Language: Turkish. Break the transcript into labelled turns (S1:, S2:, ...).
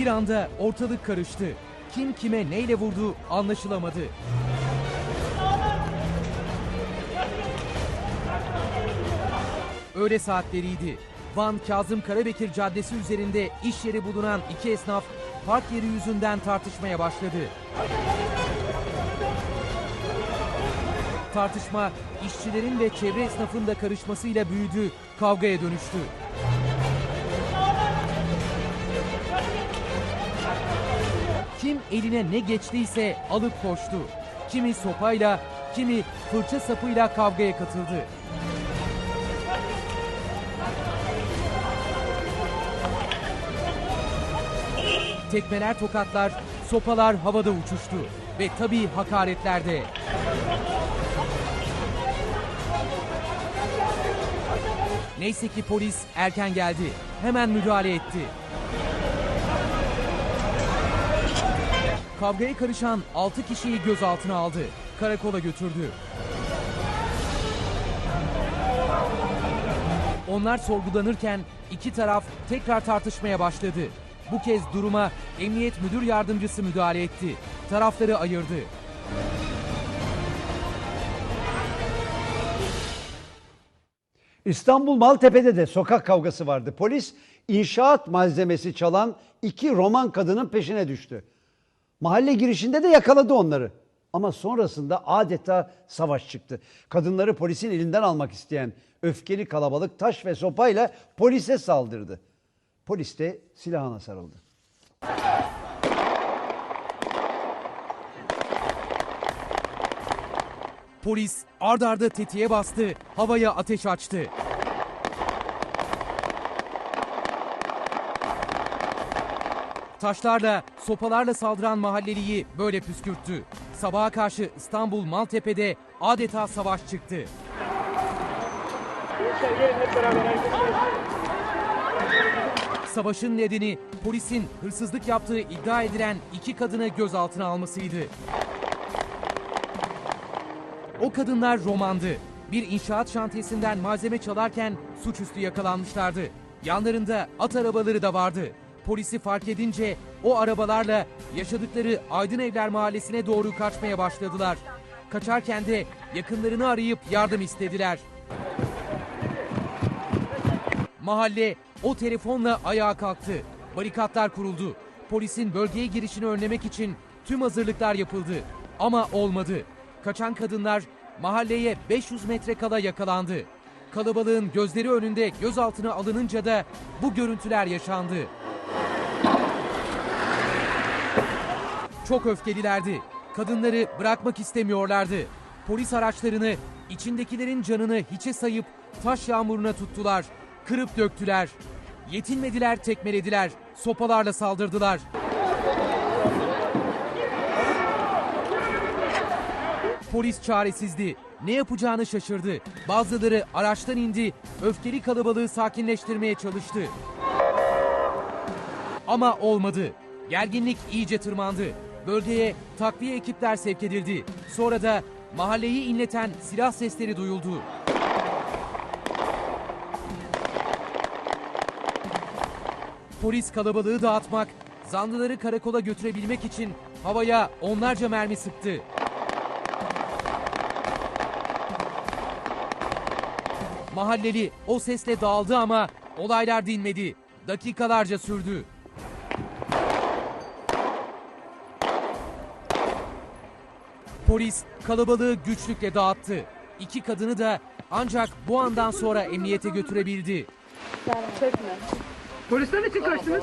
S1: Bir anda ortalık karıştı. Kim kime neyle vurdu anlaşılamadı. Öğle saatleriydi. Van Kazım Karabekir Caddesi üzerinde iş yeri bulunan iki esnaf park yeri yüzünden tartışmaya başladı. Tartışma işçilerin ve çevre esnafın da karışmasıyla büyüdü, kavgaya dönüştü. Kim eline ne geçtiyse alıp koştu. Kimi sopayla, kimi fırça sapıyla kavgaya katıldı. Tekmeler, tokatlar, sopalar havada uçuştu ve tabii hakaretler de. Neyse ki polis erken geldi. Hemen müdahale etti. Kavgaya karışan 6 kişiyi gözaltına aldı. Karakola götürdü. Onlar sorgulanırken iki taraf tekrar tartışmaya başladı. Bu kez duruma Emniyet Müdür Yardımcısı müdahale etti. Tarafları ayırdı.
S2: İstanbul Maltepe'de de sokak kavgası vardı. Polis inşaat malzemesi çalan iki Roman kadının peşine düştü. Mahalle girişinde de yakaladı onları. Ama sonrasında adeta savaş çıktı. Kadınları polisin elinden almak isteyen öfkeli kalabalık taş ve sopayla polise saldırdı. Polis de silahına sarıldı.
S1: Polis ard arda tetiğe bastı, havaya ateş açtı. Taşlarla, sopalarla saldıran mahalleliyi böyle püskürttü. Sabaha karşı İstanbul Maltepe'de adeta savaş çıktı. Savaşın nedeni polisin hırsızlık yaptığı iddia edilen iki kadını gözaltına almasıydı. O kadınlar romandı. Bir inşaat şantiyesinden malzeme çalarken suçüstü yakalanmışlardı. Yanlarında at arabaları da vardı. Polisi fark edince o arabalarla yaşadıkları Aydın Evler Mahallesi'ne doğru kaçmaya başladılar. Kaçarken de yakınlarını arayıp yardım istediler. Mahalle o telefonla ayağa kalktı. Barikatlar kuruldu. Polisin bölgeye girişini önlemek için tüm hazırlıklar yapıldı. Ama olmadı. Kaçan kadınlar mahalleye 500 metre kala yakalandı. Kalabalığın gözleri önünde gözaltına alınınca da bu görüntüler yaşandı. Çok öfkelilerdi. Kadınları bırakmak istemiyorlardı. Polis araçlarını içindekilerin canını hiçe sayıp taş yağmuruna tuttular. Kırıp döktüler. Yetinmediler, tekmelediler. Sopalarla saldırdılar. Polis çaresizdi. Ne yapacağını şaşırdı. Bazıları araçtan indi. Öfkeli kalabalığı sakinleştirmeye çalıştı. Ama olmadı. Gerginlik iyice tırmandı. Bölgeye takviye ekipler sevk edildi. Sonra da mahalleyi inleten silah sesleri duyuldu. Polis kalabalığı dağıtmak, zanlıları karakola götürebilmek için havaya onlarca mermi sıktı. Mahalleli o sesle dağıldı ama olaylar dinmedi. Dakikalarca sürdü. Polis kalabalığı güçlükle dağıttı. İki kadını da ancak bu andan sonra emniyete götürebildi.
S3: Polisten için kaçtınız?